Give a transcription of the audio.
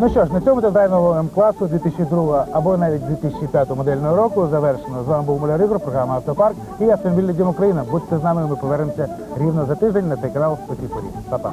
Ну що ж, на цьому дизайнового М-класу 2002 або навіть 2005 модельного року завершено. З вами був Муляр Ігор, програма Автопарк і Автомобільний Дім Україна. Будьте з нами, ми повернемося рівно за тиждень на цей канал Спотіфорі. цій порі. Па-па.